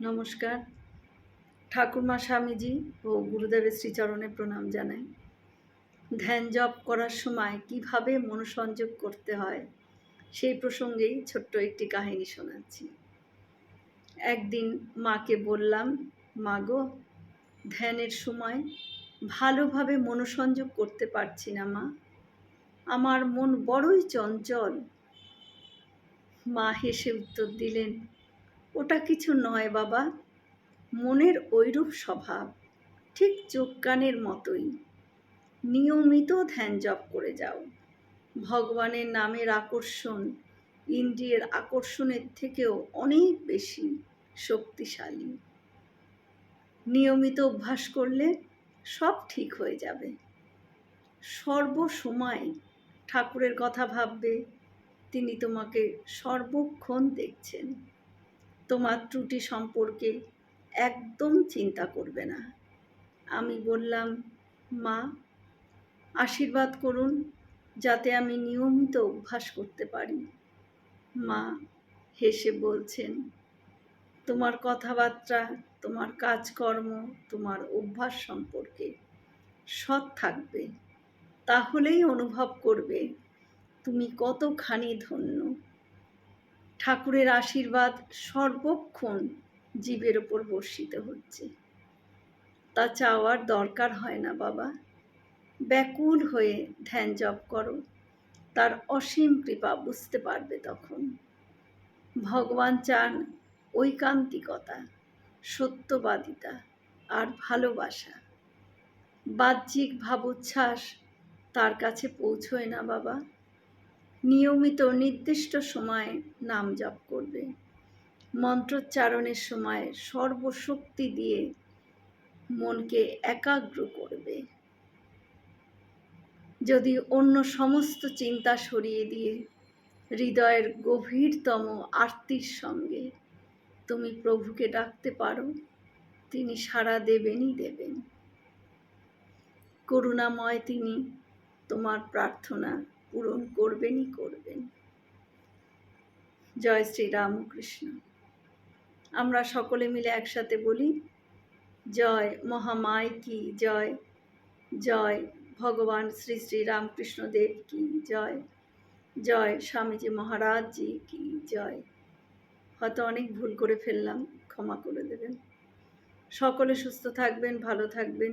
নমস্কার। ঠাকুরমা স্বামীজি ও গুরুদেবের শ্রীচরণে প্রণাম জানাই। ধ্যান জপ করার সময় কীভাবে মনোসংযোগ করতে হয়, সেই প্রসঙ্গেই ছোট্ট একটি কাহিনী শোনাচ্ছি। একদিন মাকে বললাম, মা গো, ধ্যানের সময় ভালোভাবে মনোসংযোগ করতে পারছি না মা। আমার মন বড়ই চঞ্চল। মা হেসে উত্তর দিলেন ওটা কিছু নয় বাবা। মনের ঐরূপ স্বভাব, ঠিক চোখ কানের মতোই। নিয়মিত ধ্যান জপ করে যাও। ভগবানের নামের আকর্ষণ ইন্দ্রিয়ের আকর্ষণের থেকেও অনেক বেশি শক্তিশালী। নিয়মিত অভ্যাস করলে সব ঠিক হয়ে যাবে। সর্বসময় ঠাকুরের কথা ভাববে, তিনি তোমাকে সর্বক্ষণ দেখছেন। তোমার ত্রুটি সম্পর্কে একদম চিন্তা করবে না। আমি বললাম, মা, আশীর্বাদ করুন যাতে আমি নিয়মিত অভ্যাস করতে পারি। মা হেসে বলছেন, তোমার কথাবার্তা, তোমার কাজকর্ম, তোমার অভ্যাস সম্পর্কে সৎ থাকবে। তাহলেই অনুভব করবে তুমি কতখানি ধন্য। ঠাকুরের আশীর্বাদ সর্বক্ষণ জীবের ওপর বর্ষিত হচ্ছে। তা চাওয়ার দরকার হয় না বাবা। ব্যাকুল হয়ে ধ্যান জপ করো। তার অসীম কৃপা বুঝতে পারবে তখন। ভগবান চান ঐকান্তিকতা, সত্যবাদিতা আর ভালোবাসা। বাহ্যিক ভাবোচ্ছ্বাস তার কাছে পৌঁছয় না বাবা। নিয়মিত নির্দিষ্ট সময়ে নাম জপ করবে। মন্ত্রোচ্চারণের সময় সর্বশক্তি দিয়ে মনকে একাগ্র করবে। যদি অন্য সমস্ত চিন্তা সরিয়ে দিয়ে হৃদয়ের গভীরতম আরতির সঙ্গে তুমি প্রভুকে ডাকতে পারো, তিনি সাড়া দেবেনই দেবেন। করুণাময় তিনি, তোমার প্রার্থনা। পূরণ করবেনই করবেন। জয় শ্রী রামকৃষ্ণ আমরা সকলে মিলে একসাথে বলি, জয় মহামায় কি জয়? জয় ভগবান শ্রী শ্রী রামকৃষ্ণ দেব কি জয়? জয় স্বামীজি মহারাজজি কি জয়? হয়তো অনেক ভুল করে ফেললাম, ক্ষমা করে দেবেন। সকলে সুস্থ থাকবেন, ভালো থাকবেন।